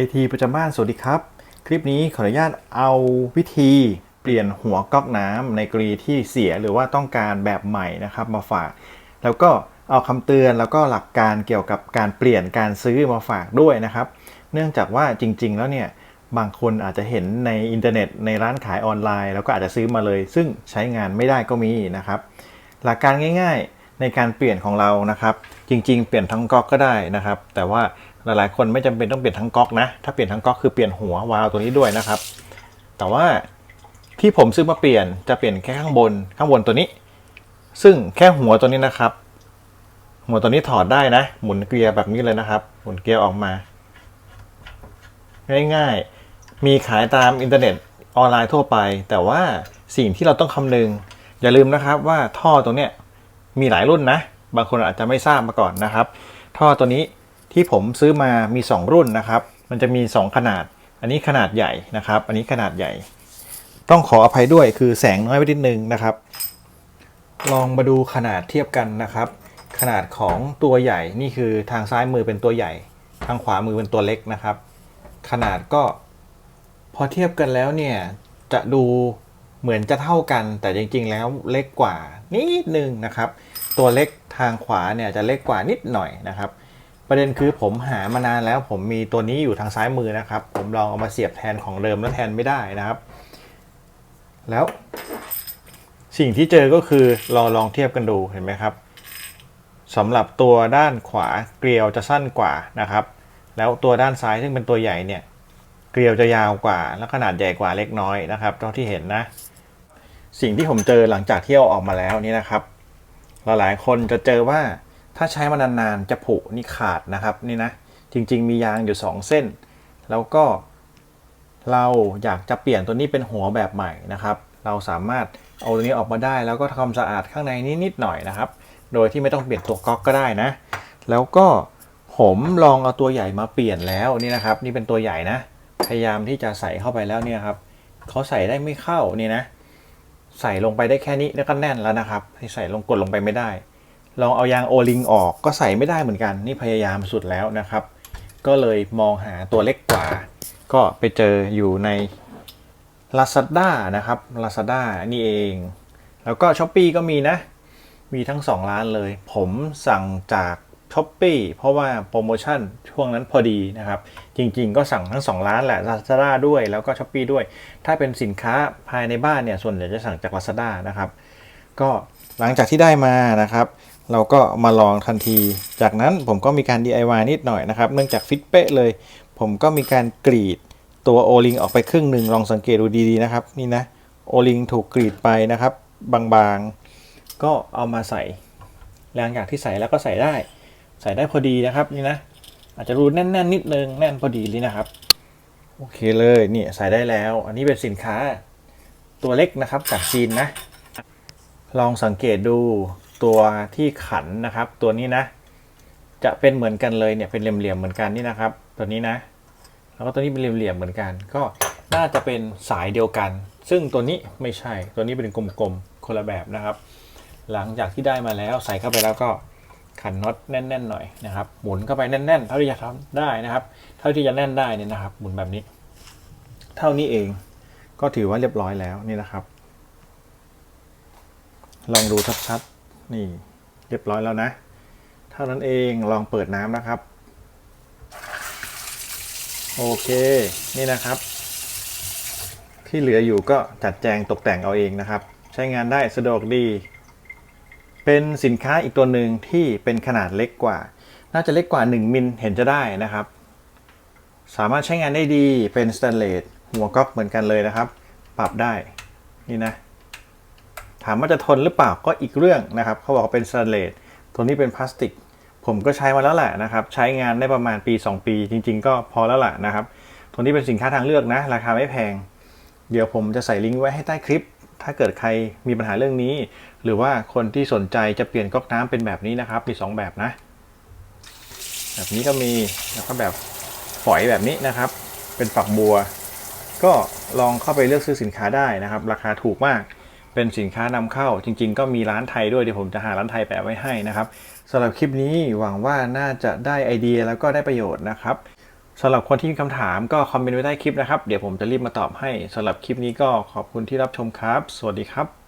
IT ประจำบ้านสวัสดีครับ คลิปนี้ขออนุญาตเอาวิธีเปลี่ยนหัวก๊อกน้ำในกรณีที่เสียหรือว่าต้องการแบบใหม่นะครับมาฝาก แล้วก็เอาคำเตือนแล้วก็หลักการเกี่ยวกับการเปลี่ยนการซื้อมาฝากด้วยนะครับ เนื่องจากว่าจริง ๆ แล้วเนี่ยบางคนอาจจะเห็นในอินเทอร์เน็ตในร้านขายออนไลน์ แล้วก็อาจจะซื้อมาเลย ซึ่งใช้งานไม่ได้ก็มีนะครับ หลักการง่าย ๆ ในการเปลี่ยนของเรานะครับ จริง ๆ เปลี่ยนทั้งก๊อกก็ได้นะครับ แต่ว่า หลายๆ คนไม่จำเป็นต้องเปลี่ยนทั้งก๊อกนะ ถ้าเปลี่ยนทั้งก๊อกคือเปลี่ยนหัววาล์วตัวนี้ด้วยนะครับ แต่ว่าที่ผมซื้อมาเปลี่ยนจะเปลี่ยนแค่ข้างบนข้างบนตัวนี้ ซึ่งแค่หัวตัวนี้นะครับ หัวตัวนี้ถอดได้นะ หมุนเกียร์แบบนี้เลยนะครับ หมุนเกียร์ออกมา ง่ายๆ มีขายตามอินเทอร์เน็ตออนไลน์ทั่วไป แต่ว่าสิ่งที่เราต้องคำนึง อย่าลืมนะครับว่าท่อตรงเนี้ยมีหลายรุ่นนะ บางคนอาจจะไม่ทราบมาก่อนนะครับ ท่อตัวนี้ ที่ผมซื้อมามี 2 รุ่นนะครับ มันจะมี 2 ขนาด อันนี้ขนาดใหญ่นะครับ อันนี้ขนาดใหญ่ ต้องขออภัยด้วยคือแสงน้อยไปนิดนึงนะครับ ลองมาดูขนาดเทียบกันนะครับ ขนาดของตัวใหญ่นี่คือทางซ้ายมือเป็นตัวใหญ่ ทางขวามือเป็นตัวเล็กนะครับ ขนาดก็ พอเทียบกันแล้วเนี่ยจะดูเหมือนจะเท่ากัน แต่จริงๆแล้วเล็กกว่านิดนึงนะครับ ตัวเล็กทางขวาเนี่ยจะเล็กกว่านิดหน่อยนะครับ ประเด็นคือผมหามานานแล้วผมมีตัวนี้อยู่ทางซ้ายมือนะครับ ผมลองเอามาเสียบแทนของเดิมแล้วแทนไม่ได้นะครับ แล้วสิ่งที่เจอก็คือลองลองเทียบกันดูเห็นไหมครับสำหรับตัวด้านขวาเกลียวจะสั้นกว่านะครับ แล้วตัวด้านซ้ายซึ่งเป็นตัวใหญ่เนี่ยเกลียวจะยาวกว่า แล้วขนาดใหญ่กว่าเล็กน้อยนะครับเท่าที่เห็นนะ สิ่งที่ผมเจอหลังจากที่เอาออกมาแล้วนี่นะครับหลายๆคนจะเจอว่า ถ้าใช้มานานๆจะผุนี่ขาดนะครับนี่นะจริง ๆ มียางอยู่ 2 เส้น แล้วก็เราอยากจะเปลี่ยนตัวนี้เป็นหัวแบบใหม่นะครับ เราสามารถเอาตัวนี้ออกมาได้แล้วก็ทำความสะอาดข้างในนี้นิดหน่อยนะครับ โดยที่ไม่ต้องเปลี่ยนตัวก๊อกก็ได้นะ แล้วก็ผมลองเอาตัวใหญ่มาเปลี่ยนแล้วนี่นะครับ นี่เป็นตัวใหญ่นะ พยายามที่จะใส่เข้าไปแล้วเนี่ยครับเขาใส่ได้ไม่เข้านี่นะ ใส่ลงไปได้แค่นี้แล้วก็แน่นแล้วนะครับ ใส่ลงกดลงไปไม่ได้ ลองเอายางโอลิงออกก็ใส่ไม่ได้เหมือนกันนี่พยายามสุดแล้วนะครับ ก็เลยมองหาตัวเล็กกว่า ก็ไปเจออยู่ใน Lazada นะครับ Lazada นี่เอง แล้วก็ s h อ p e e ก็มีนะ มีทั้ง 2 ร้านเลย ผมสั่งจาก s h อ p e e เพราะว่าโปรโมชั่นช่วงนั้นพอดีนะครับ จริงๆ ก็สั่งทั้ง 2 ร้านแหละ Lazada ด้วยแล้วก็ s h อ p e e ด้วย ถ้าเป็นสินค้าภายในบ้านเนี่ยส่วนใหญ่จะสั่งจาก Lazada นะครับ ก็หลังจากที่ได้มานะครับ เราก็มาลองทันที จากนั้นผมก็มีการ DIY นิดหน่อยนะครับ เนื่องจากฟิตเป๊ะเลย ผมก็มีการกรีดตัวโอลิงออกไปครึ่งหนึ่งลองสังเกตดูดีๆนะครับ นี่นะโอลิงถูกกรีดไปนะครับ บางๆ ก็เอามาใส่หลังจากที่ใส่แล้วก็ใส่ได้ ใส่ได้พอดีนะครับนี่นะอาจจะรูแน่นๆนิดนึงแน่นพอดีเลยนะครับโอเคเลยนี่ใส่ได้แล้ว อันนี้เป็นสินค้าตัวเล็กนะครับจากจีนนะ ลองสังเกตดู ตัวที่ขันนะครับ ตัวนี้นะ จะเป็นเหมือนกันเลยเนี่ยเป็นเหลี่ยมๆเหมือนกันนี่นะครับ ตัวนี้นะ แล้วก็ตัวนี้เป็นเหลี่ยมๆเหมือนกัน ก็น่าจะเป็นสายเดียวกัน ซึ่งตัวนี้ไม่ใช่ตัวนี้เป็นกลมๆคนละแบบนะครับ หลังจากที่ได้มาแล้วใส่เข้าไปแล้วก็ขันน็อตแน่น ๆ หน่อยนะครับ หมุนเข้าไปแน่นๆ เท่าที่จะทำได้นะครับ เท่าที่จะแน่นได้เนี่ยนะครับ หมุนแบบนี้ เท่านี้เองก็ถือว่าเรียบร้อยแล้วนี่นะครับ ลองดูชัดๆ นี่เรียบร้อยแล้วนะ เท่านั้นเองลองเปิดน้ำนะครับ โอเค นี่นะครับ ที่เหลืออยู่ก็จัดแจงตกแต่งเอาเองนะครับ ใช้งานได้สะดวกดี เป็นสินค้าอีกตัวหนึ่งที่เป็นขนาดเล็กกว่า น่าจะเล็กกว่า 1 มิลเห็นจะได้นะครับ สามารถใช้งานได้ดีเป็นสแตนเลสหัวก๊อกเหมือนกันเลยนะครับ ปรับได้นี่นะ ถามว่าจะทนหรือเปล่าก็อีกเรื่องนะครับเขาบอกว่าเป็นสแตนเลสตัวนี้เป็นพลาสติก ผมก็ใช้มาแล้วแหละนะครับใช้งานได้ประมาณปี 2 ปี จริง ๆ ก็พอแล้วแหละนะครับตัวนี้เป็นสินค้าทางเลือกนะ ราคาไม่แพง เดี๋ยวผมจะใส่ลิงก์ไว้ให้ใต้คลิป ถ้าเกิดใครมีปัญหาเรื่องนี้ หรือว่าคนที่สนใจจะเปลี่ยนก๊อกน้ำเป็นแบบนี้นะครับมี 2 แบบนะ แบบนี้ก็มีแล้วก็แบบฝอยแบบนี้นะครับ เป็นฝักบัว ก็ลองเข้าไปเลือกซื้อสินค้าได้นะครับ ราคาถูกมาก เป็นสินค้านำเข้า จริง ๆ ก็มีร้านไทยด้วยเดี๋ยวผมจะหาร้านไทยแปะไว้ให้นะครับสำหรับคลิปนี้หวังว่าน่าจะได้ไอเดียแล้วก็ได้ประโยชน์นะครับสำหรับคนที่มีคำถามก็คอมเมนต์ไว้ใต้คลิปนะครับ เดี๋ยวผมจะรีบมาตอบให้สำหรับคลิปนี้ก็ขอบคุณที่รับชมครับ สวัสดีครับ